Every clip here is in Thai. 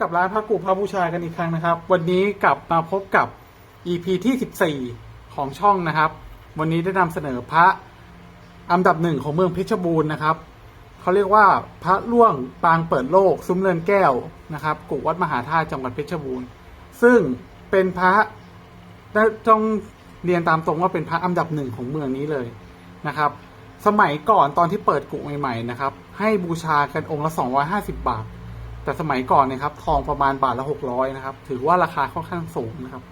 กับร้านพระกูพระบูชากันอีกครั้งนะครับ วันนี้กลับมาพบกับ EP ที่ 14 ของช่องนะครับ วันนี้ได้นำเสนอพระอันดับหนึ่งของเมืองเพชรบูรณ์นะครับเขาเรียกว่าพระล่วงปางเปิดโลก ซุ้มเรือนแก้วนะครับกุวัดมหาธาตุจังหวัดเพชรบูรณ์ ซึ่งเป็นพระต้องเรียนตามตรงว่าเป็นพระอันดับหนึ่งของเมืองนี้เลยนะครับ สมัยก่อนตอนที่เปิดกุใหม่ๆนะครับ ให้บูชากันองค์ละ 250 บาท แต่สมัยก่อนเนะครับ ทองประมาณบาทละ600นะครับ ถือว่าราคาค่อนข้างสูงนะครับ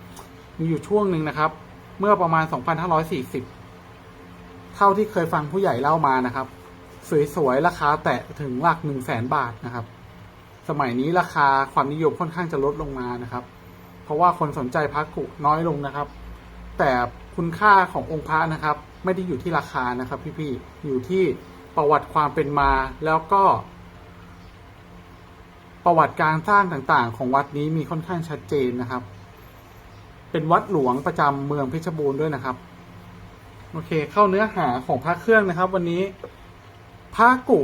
มีอยู่ช่วงหนึ่งนะครับ เมื่อประมาณ2540เท่าที่เคยฟังผู้ใหญ่เล่ามานะครับ สวยๆราคาแตะถึงหลัก1 0 0 0 0แสนบาทนะครับ สมัยนี้ราคาความนิยมค่อนข้างจะลดลงมานะครับ เพราะว่าคนสนใจพระกุน้อยลงนะครับ แต่คุณค่าขององค์พระนะครับ ไม่ได้อยู่ที่ราคานะครับ พี่ๆอยู่ที่ประวัติความเป็นมาแล้วก็ ประวัติการสร้างต่างๆ ของวัดนี้มีค่อนข้างชัดเจนนะครับ เป็นวัดหลวงประจำเมืองเพชรบูรณ์ด้วยนะครับ โอเค เข้าเนื้อหาของพระเครื่องนะครับ วันนี้พระกุ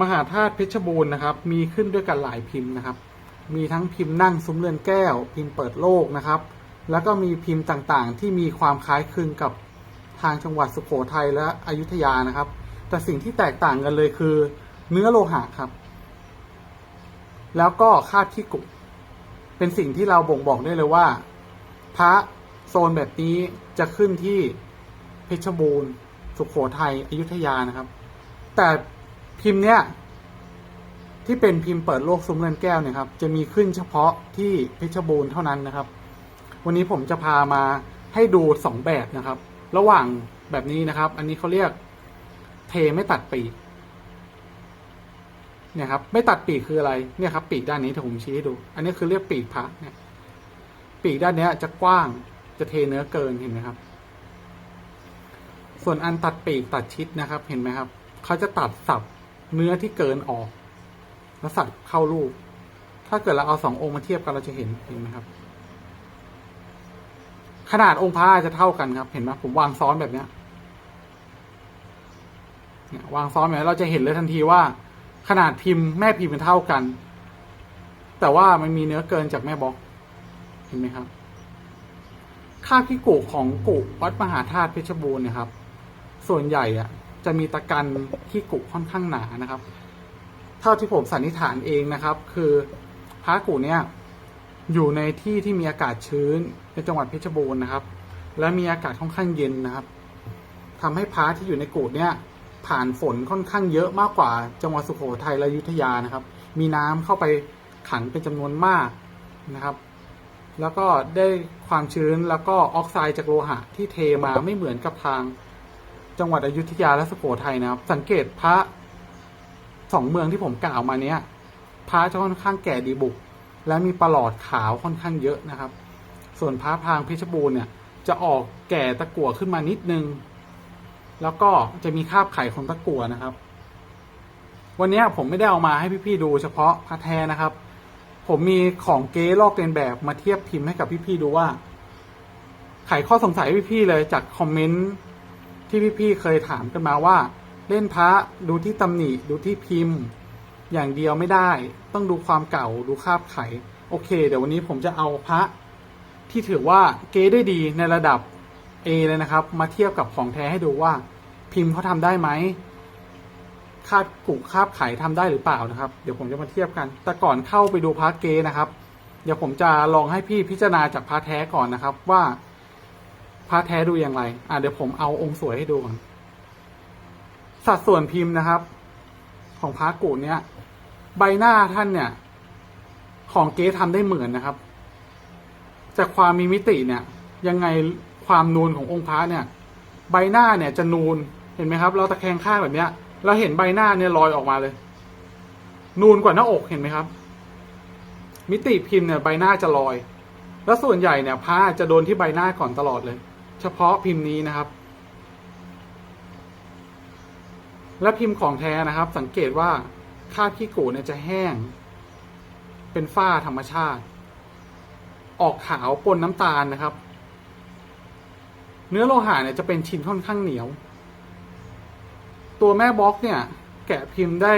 มหาธาตุเพชรบูรณ์นะครับ มีขึ้นด้วยกันหลายพิมพ์นะครับ มีทั้งพิมพ์นั่งซุ้มเรือนแก้ว พิมพ์เปิดโลกนะครับ แล้วก็มีพิมพ์ต่างๆ ที่มีความคล้ายคลึงกับทางจังหวัดสุโขทัยและอยุธยานะครับ แต่สิ่งที่แตกต่างกันเลยคือ เนื้อโลหะครับ แล้วก็คาดที่กุเป็นสิ่งที่เราบ่งบอกได้เลยว่า พระโซนแบบนี้จะขึ้นที่เพชรบูรณ์ สุโขทัยอยุธยานะครับ แต่พิมพ์เนี้ยที่เป็นพิมพ์เปิดโลกซุ้มเรือนแก้วเนี่ยครับ จะมีขึ้นเฉพาะที่เพชรบูรณ์เท่านั้นนะครับ วันนี้ผมจะพามาให้ดูสองแบบนะครับ ระหว่างแบบนี้นะครับ อันนี้เขาเรียกเทไม่ตัดปีก เนี่ยครับ ไม่ตัดปีกคืออะไร เนี่ยครับ ปีกด้านนี้ถ้าผมชี้ให้ดู อันนี้คือเรียกปีกพระเนี่ย ปีกด้านนี้จะกว้าง จะเทเนื้อเกินเห็นไหมครับ ส่วนอันตัดปีกตัดชิดนะครับ เห็นไหมครับ เขาจะตัดสับเนื้อที่เกินออก แล้วสับเข้ารูป ถ้าเกิดเราเอาสององค์มาเทียบกันเราจะเห็น เห็นไหมครับ ขนาดองค์พระจะเท่ากันครับ เห็นไหมผมวางซ้อนแบบเนี้ยเนี่ยวางซ้อนแบบนี้เราจะเห็นเลยทันทีว่า ขนาดพิมพ์แม่พิมพ์มันเท่ากัน แต่ว่ามันมีเนื้อเกินจากแม่บล็อก เห็นไหมครับ ค่าพิกุของกุวัดมหาธาตุเพชรบูรณ์เนะครับ ส่วนใหญ่อะจะมีตะกันที่กุค่อนข้างหนานะครับ เท่าที่ผมสันนิษฐานเองนะครับ คือพระกุเนี่ยอยู่ในที่ที่มีอากาศชื้นในจังหวัดเพชรบูรณ์นะครับ และมีอากาศค่อนข้างเย็นนะครับทำให้พระที่อยู่ในกูเนี่ย ผ่านฝนค่อนข้างเยอะมากกว่าจังหวัดสุโขทัยและอยุธยานะครับ มีน้ำเข้าไปขังเป็นจำนวนมากนะครับ แล้วก็ได้ความชื้นแล้วก็ออกไซด์จากโลหะที่เทมาไม่เหมือนกับทางจังหวัดอยุธยาและสุโขทัยนะครับ สังเกตพระสองเมืองที่ผมกล่าวมาเนี้ยพระจะค่อนข้างแก่ดีบุก และมีประหลอดขาวค่อนข้างเยอะนะครับ ส่วนพระพางเพชรบูรณ์เนี่ยจะออกแก่ตะกั่วขึ้นมานิดนึง แล้วก็จะมีคาบไข่ของตะกั่วนะครับ วันนี้ผมไม่ได้เอามาให้พี่ๆดูเฉพาะพระแท้นะครับ ผมมีของเก๊ลอกเลียนแบบมาเทียบพิมพ์ให้กับพี่ๆดูว่า ไขข้อสงสัยพี่ๆเลยจากคอมเมนต์ที่พี่ๆเคยถามกันมาว่า เล่นพระดูที่ตำหนิดูที่พิมพ์ อย่างเดียวไม่ได้ ต้องดูความเก่าดูคาบไข โอเค เดี๋ยววันนี้ผมจะเอาพระที่ถือว่าเก๊ได้ดีในระดับ A เลยนะครับ มาเทียบกับของแท้ให้ดูว่า พิมพ์เขาทำได้ไหมคาดกุคาบไขทำได้หรือเปล่านะครับ เดี๋ยวผมจะมาเทียบกัน แต่ก่อนเข้าไปดูพาระเกนะครับ เดี๋ยวผมจะลองให้พี่พิจารณาจากพาระแท้ก่อนนะครับ ว่าพาระแท้ดูอย่างไร อะเดี๋ยวผมเอาองค์สวยให้ดูก่อนสัดส่วนพิมพ์นะครับ ของพาระกุเนี่ยใบหน้าท่านเนี่ย ของเก๊ทำได้เหมือนนะครับ จากความมีมิติเนี่ย ยังไง ความนูนขององค์พระเนี่ย ใบหน้าเนี่ยจะนูนเห็นไหมครับ เราตะแคงข้างแบบเนี้ย เราเห็นใบหน้าเนี่ยลอยออกมาเลย นูนกว่าหน้าอกเห็นไหมครับ มิติพิมพ์เนี่ยใบหน้าจะลอย แล้วส่วนใหญ่เนี่ยพระจะโดนที่ใบหน้าก่อนตลอดเลย เฉพาะพิมพ์นี้นะครับ และพิมพ์ของแท้นะครับ สังเกตว่าคาบขี้กูเนี่ยจะแห้ง เป็นฝ้าธรรมชาติ ออกขาวปนน้ำตาลนะครับ เนื้อโลหะเนี่ยจะเป็นชิ้นค่อนข้างเหนียว ตัวแม่บล็อกเนี่ย แกะพิมพ์ได้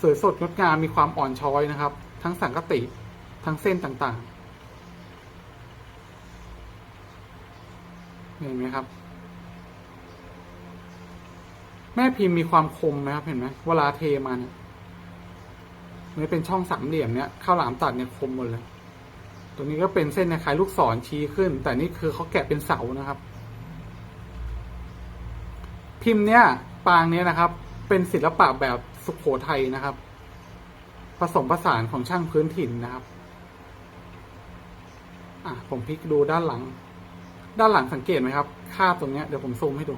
สวยสดงดงามมีความอ่อนช้อยนะครับ ทั้งสังกติทั้งเส้นต่างๆ เห็นไหมครับ แม่พิมพ์มีความคมนะครับเห็นไหมเวลาเทมาเนี่ยมันเป็นช่องสามเหลี่ยมเนี่ยข้าวหลามตัดเนี่ยคมหมดเลยตรงนี้ก็เป็นเส้นคล้ายลูกศรชี้ขึ้น แต่นี่คือเขาแกะเป็นเสานะครับ พิมพ์เนี่ยปางเนี้ยนะครับ เป็นศิลปะแบบสุโขทัยนะครับ ผสมผสานของช่างพื้นถิ่นนะครับอะผมพลิกดูด้านหลัง ด้านหลังสังเกตไหมครับคาบตรงเนี้ยเดี๋ยวผมซูมให้ดู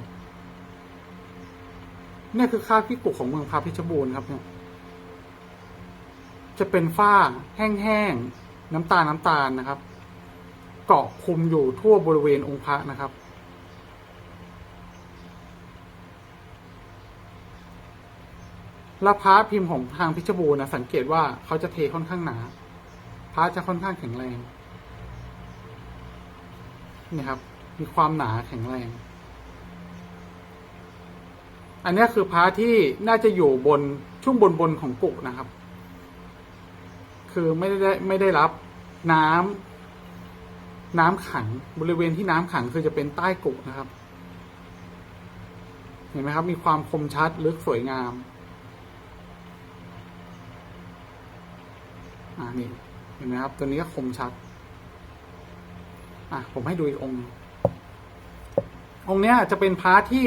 เนี่ยคือคาบที่กุกของเมืองพาพิชบูรณ์ครับเนี่ย จะเป็นฝ้าแห้งๆน้ำตาลน้ำตาลนะครับ เกาะคุมอยู่ทั่วบริเวณองค์พระนะครับ และพระพิมพ์ของทางพิชบูรณ์นะสังเกตว่าเขาจะเทค่อนข้างหนา พระจะค่อนข้างแข็งแรง นี่ครับ มีความหนาแข็งแรง อันนี้คือพระที่น่าจะอยู่บนช่วงบนบนของกุนะครับ คือไม่ได้ไม่ได้รับน้ำน้ำขังบริเวณที่น้ำขังคือจะเป็นใต้กุนะครับ เห็นไหมครับ มีความคมชัดลึกสวยงาม อ่านี่เห็นไหมครับ ตัวนี้ก็คมชัด อะผมให้ดูอีกองค์องค์เนี้ยจะเป็นพระที่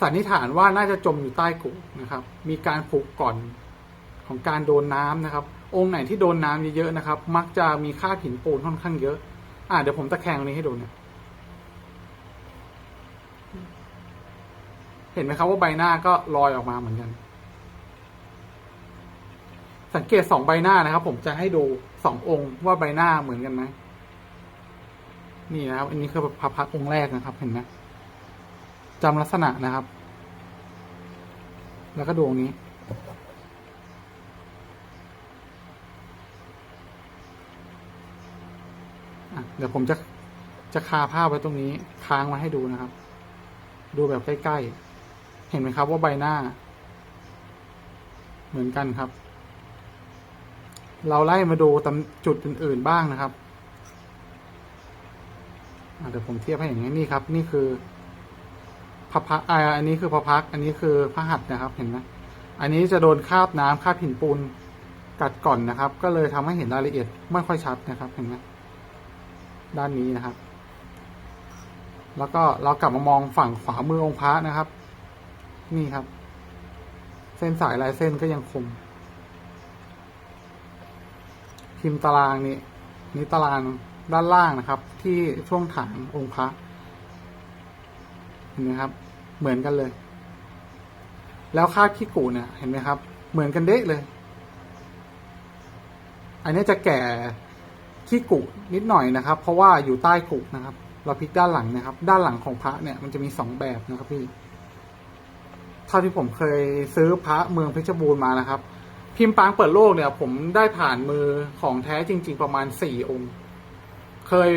สันนิษฐานว่าน่าจะจมอยู่ใต้กุนะครับ มีการผูกก่อนของการโดนน้ำนะครับ องค์ไหนที่โดนน้ำเยอะๆนะครับ มักจะมีค่าหินปูนค่อนข้างเยอะ อะเดี๋ยวผมตะแคงตรงนี้ให้ดูเนี่ย เห็นไหมครับว่าใบหน้าก็ลอยออกมาเหมือนกัน สังเกตสองใบหน้านะครับ ผมจะให้ดูสององค์ว่าใบหน้าเหมือนกันไหมนี่นะครับ อันนี้คือพระพักองค์แรกนะครับ เห็นไหมจำลักษณะนะครับ แล้วก็ดูองนี้ เดี๋ยวผมจะจะคาภาพไว้ตรงนี้ ค้างไว้ให้ดูนะครับ ดูแบบใกล้ ๆ เห็นไหมครับว่าใบหน้า เหมือนกันครับ เราไล่มาดูตำจุดอื่น ๆบ้างนะครับเดี๋ยวผมเทียบให้อย่างนี้นี่ครับ นี่คือพระพักอันนี้คือพระพัก อันนี้คือพระหัตถ์นะครับเห็นไหมอันนี้จะโดนคาบน้ำคาบหินปูนกัดก่อนนะครับ ก็เลยทำให้เห็นรายละเอียดไม่ค่อยชัดนะครับเห็นไหมด้านนี้นะครับ แล้วก็เรากลับมามองฝั่งขวามือองค์พระนะครับ นี่ครับ เส้นสายลายเส้นก็ยังคม พิมพ์ตารางนี่นี่ตารางด้านล่างนะครับ ที่ช่วงฐานองค์พระเห็นไหมครับ เหมือนกันเลย แล้วคาดขี้กูเนี่ย เห็นไหมครับ เหมือนกันเด๊ะเลย อันนี้จะแก่ขี้กุนิดหน่อยนะครับ เพราะว่าอยู่ใต้กุนะครับ เราพลิกด้านหลังนะครับ ด้านหลังของพระเนี่ยมันจะมีสองแบบนะครับพี่เท่าที่ผมเคยซื้อพระเมืองเพชรบูรณ์มานะครับ พิมพ์ปางเปิดโลกเนี่ย ผมได้ผ่านมือของแท้จริง ๆ ประมาณสี่องค์ เคย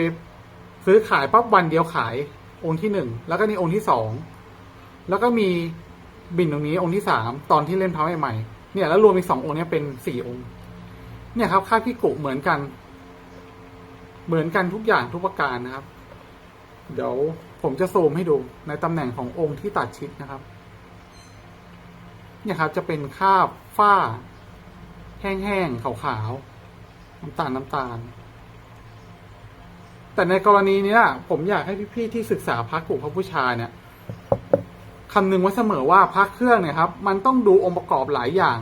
ซื้อขายปั๊บวันเดียวขายองค์ที่หนึ่งแล้วก็นี่องค์ที่สองแล้วก็มีบินตรงนี้องค์ที่สามตอนที่เล่นพระใหม่ๆเนี่ย แล้วรวมอีกสององค์เนี้เป็นสี่องค์ เนี่ยครับค่าพี่กุเหมือนกัน เหมือนกันทุกอย่างทุกประการนะครับ เดี๋ยวผมจะซูมให้ดูในตำแหน่งขององค์ที่ตัดชิดนะครับ เนี่ยครับ จะเป็นคาบฝ้า แห้งๆขาวๆน้ำตาลน้ำตาล แต่ในกรณีนี้ผมอยากให้พี่ๆที่ศึกษาพระกุพระผู้ชายเนี่ยคำนึงไว้เสมอว่าพระเครื่องเนี่ยครับ มันต้องดูองค์ประกอบหลายอย่าง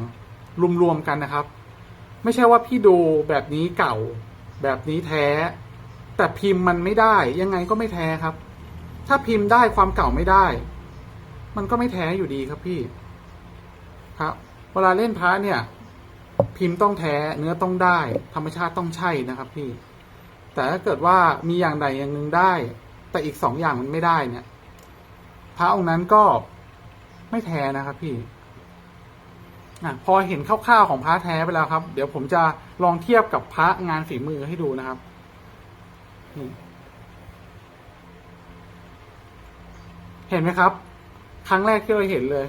รวมๆกันนะครับ ไม่ใช่ว่าพี่ดูแบบนี้เก่า แบบนี้แท้ แต่พิมพ์มันไม่ได้ยังไงก็ไม่แท้ครับ ถ้าพิมพ์ได้ความเก่าไม่ได้ มันก็ไม่แท้อยู่ดีครับพี่ครับเวลาเล่นพระเนี่ย พิมพ์ต้องแท้เนื้อต้องได้ ธรรมชาติต้องใช่นะครับพี่ แต่ถ้าเกิดว่ามีอย่างใดอย่างหนึ่งได้ แต่อีกสองอย่างมันไม่ได้เนี่ยพระองค์นั้นก็ไม่แท้นะครับพี่อะพอเห็นคร่าวๆของพระแท้ไปแล้วครับ เดี๋ยวผมจะลองเทียบกับพระงานฝีมือให้ดูนะครับเห็นไหมครับ ครั้งแรกที่เราเห็นเลย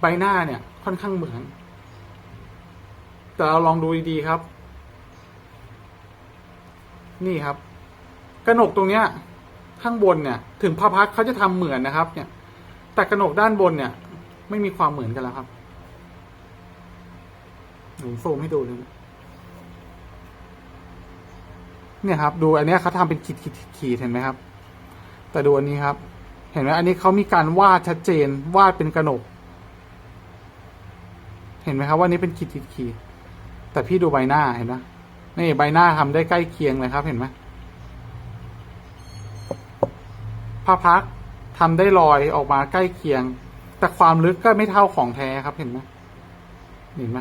ใบหน้าเนี่ย ค่อนข้างเหมือน แต่เราลองดูดีๆครับ นี่ครับ กระหนกตรงเนี้ย ข้างบนเนี่ย ถึงพระพักเขาจะทำเหมือนนะครับ เนี่ย แต่กระหนกด้านบนเนี่ย ไม่มีความเหมือนกันแล้วครับผมซูมให้ดูเลยนะเนี่ยครับ ดูอันนี้เขาทำเป็นขีดขีดขีดเห็นไหมครับ แต่ดูอันนี้ครับ เห็นไหมอันนี้เขามีการวาดชัดเจนวาดเป็นกระหนก เห็นไหมครับว่านี้เป็นขีดขีดขีด แต่พี่ดูใบหน้าเห็นไหมนี่ใบหน้าทำได้ใกล้เคียงเลยครับ เห็นไหมพระพักตร์ทำได้ลอยออกมาใกล้เคียง แต่ความลึกก็ไม่เท่าของแท้ครับ เห็นไหมเห็นไหม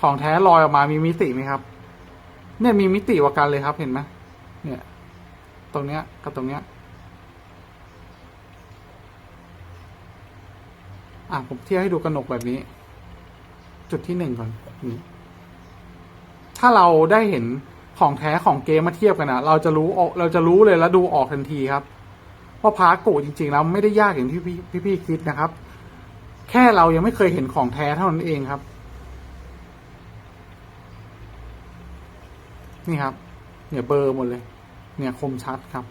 ของแท้ลอยออกมามีมิติไหมครับ เนี่ยมีมิติกว่ากันเลยครับ เห็นไหมเนี่ย ตรงเนี้ยกับตรงเนี้ย อะผมเทียบให้ดูกระหนกแบบนี้ จุดที่หนึ่งก่อนนี่ถ้าเราได้เห็นของแท้ของเกมมาเทียบกันนะเราจะรู้ออกเราจะรู้เลยแล้วดูออกทันทีครับเพราะพาร์กูจริงๆแล้วไม่ได้ยากอย่างที่พี่พี่พี่คิดนะครับ แค่เรายังไม่เคยเห็นของแท้เท่านั้นเองครับ นี่ครับ เนี่ยเบอร์หมดเลย เนี่ยคมชัดครับ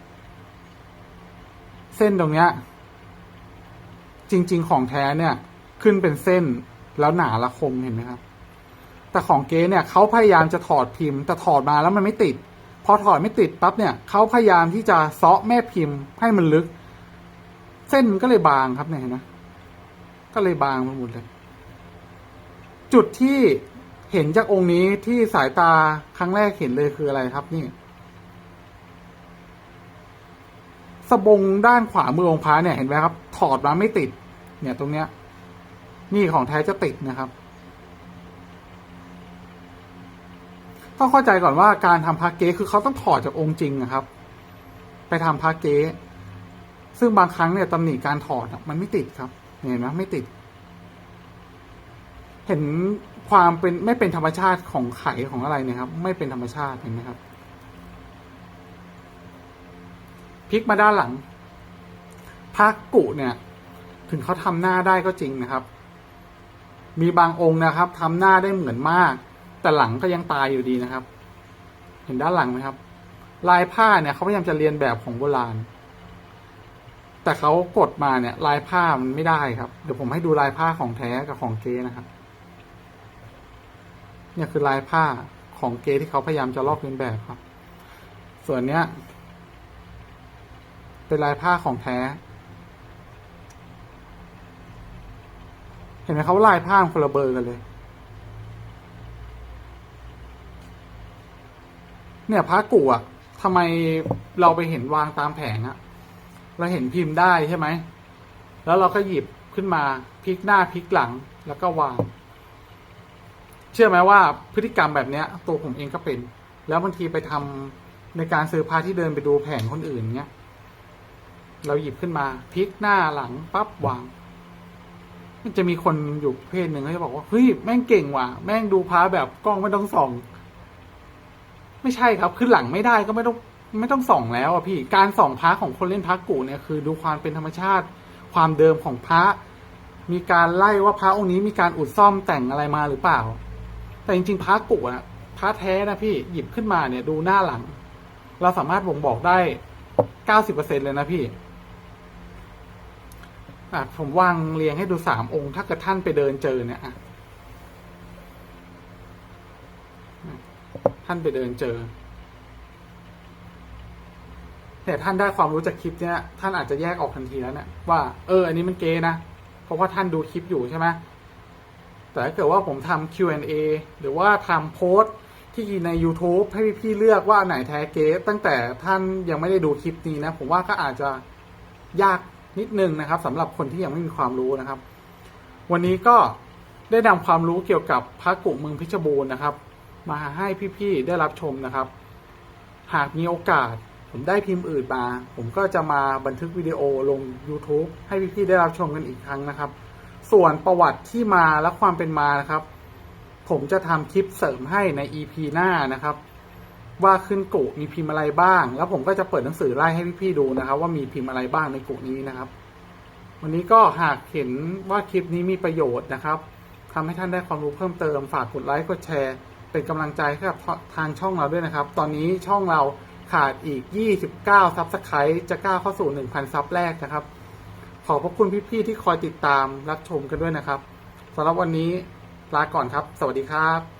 เส้นตรงเนี้ย จริง ๆ ของแท้เนี่ย ขึ้นเป็นเส้น แล้วหนาและคมเห็นไหมครับ แต่ของเก๊เนี่ยเขาพยายามจะถอดพิมพ์ แต่ถอดมาแล้วมันไม่ติด พอถอดไม่ติดปั๊บเนี่ยเขาพยายามที่จะเซาะแม่พิมพ์ให้มันลึก เส้นมันก็เลยบางครับเนี่ยเห็นไหมก็เลยบางไปหมดเลย จุดที่เห็นจากองค์นี้ที่สายตาครั้งแรกเห็นเลยคืออะไรครับนี่สบงด้านขวามือองค์พระเนี่ยเห็นไหมครับ ถอดมาไม่ติด เนี่ยตรงเนี้ย นี่ของแท้จะติดนะครับต้องเข้าใจก่อนว่าการทำพระเก๊คือเขาต้องถอดจากองค์จริงนะครับ ไปทำพระเก๊ซึ่งบางครั้งเนี่ยตำหนิการถอดมันไม่ติดครับเห็นไหมไม่ติด เห็นความเป็นไม่เป็นธรรมชาติของไขของอะไรเนี่ยครับ ไม่เป็นธรรมชาติเห็นไหมครับพลิกมาด้านหลังพระกุเนี่ย ถึงเขาทำหน้าได้ก็จริงนะครับ มีบางองค์นะครับทำหน้าได้เหมือนมาก แต่หลังก็ยังตายอยู่ดีนะครับ เห็นด้านหลังไหมครับ ลายผ้าเนี่ยเขาพยายามจะเรียนแบบของโบราณ แต่เขากดมาเนี่ย ลายผ้ามันไม่ได้ครับ เดี๋ยวผมให้ดูลายผ้าของแท้กับของเกนะครับ เนี่ยคือลายผ้าของเกที่เขาพยายามจะลอกเลียนแบบครับ ส่วนเนี้ย เป็นลายผ้าของแท้ ห็นไหมครับว่าลายผ้ามันคนละเบอร์กันเลย เนี่ยพระกูอะทำไมเราไปเห็นวางตามแผงอะเราเห็นพิมพ์ได้ใช่ไหม แล้วเราก็หยิบขึ้นมาพลิกหน้าพลิกหลังแล้วก็วาง เชื่อไหมว่าพฤติกรรมแบบเนี้ย ตัวผมเองก็เป็น แล้วบางทีไปทำในการซื้อพระที่เดินไปดูแผงคนอื่นเนี้ย เราหยิบขึ้นมาพลิกหน้าหลังปั๊บวาง มันจะมีคนอยู่เพศหนึ่งเขาจะบอกว่าเฮ้ยแม่งเก่งว่ะ แม่งดูพระแบบกล้องไม่ต้องส่อง ไม่ใช่ครับคือหลังไม่ได้ก็ไม่ต้องไม่ต้องส่องแล้วอะพี่การส่องพระของคนเล่นพระกูเนี่ยคือ ดูความเป็นธรรมชาติ ความเดิมของพระ มีการไล่ว่าพระองค์นี้มีการอุดซ่อมแต่งอะไรมาหรือเปล่า แต่จริงๆพระกูอะพระแท้นะพี่หยิบขึ้นมาเนี่ยดูหน้าหลัง เราสามารถบ่งบอกได้เก้าสิบเปอร์เซ็นเลยนะพี่ อะผมวางเรียงให้ดูสามองค์ ถ้าเกิดท่านไปเดินเจอเนี่ยอะท่านไปเดินเจอ แต่ท่านได้ความรู้จากคลิปเนี้ย ท่านอาจจะแยกออกทันทีแล้วเนี่ยว่าเออ อันนี้มันเกย์นะ เพราะว่าท่านดูคลิปอยู่ใช่ไหมแต่ถ้าเกิดว่าผมทำ Q&A หรือว่าทำโพสต์ที่ใน YouTube ให้พี่ๆเลือกว่าอันไหนแท้เกตั้งแต่ท่านยังไม่ได้ดูคลิปนี้นะ ผมว่าก็อาจจะยาก นิดนึงนะครับสำหรับคนที่ยังไม่มีความรู้นะครับ วันนี้ก็ได้นำความรู้เกี่ยวกับพระกุเมืองเพชบูรณ์นะครับ มาให้พี่ๆได้รับชมนะครับ หากมีโอกาสผมได้พิมพ์อื่นมา ผมก็จะมาบันทึกวิดีโอลง YouTube ให้พี่ๆได้รับชมกันอีกครั้งนะครับ ส่วนประวัติที่มาและความเป็นมานะครับ ผมจะทำคลิปเสริมให้ใน EP หน้านะครับ ว่าขึ้นกุมีพิมพ์อะไรบ้าง แล้วผมก็จะเปิดหนังสือไล่ให้พี่ๆดูนะครับ ว่ามีพิมพ์อะไรบ้างในกุนี้นะครับ วันนี้ก็หากเห็นว่าคลิปนี้มีประโยชน์นะครับทำให้ท่านได้ความรู้เพิ่มเติมฝากกดไลค์กดแชร์ เป็นกำลังใจให้กับทางช่องเราด้วยนะครับ ตอนนี้ช่องเราขาดอีก 29ซับสไครต์จะก้าวเข้าสู่ 1,000 ซับแรกนะครับ ขอบพระคุณพี่ ๆ ที่คอยติดตามรับชมกันด้วยนะครับสำหรับวันนี้ลาก่อนครับ สวัสดีครับ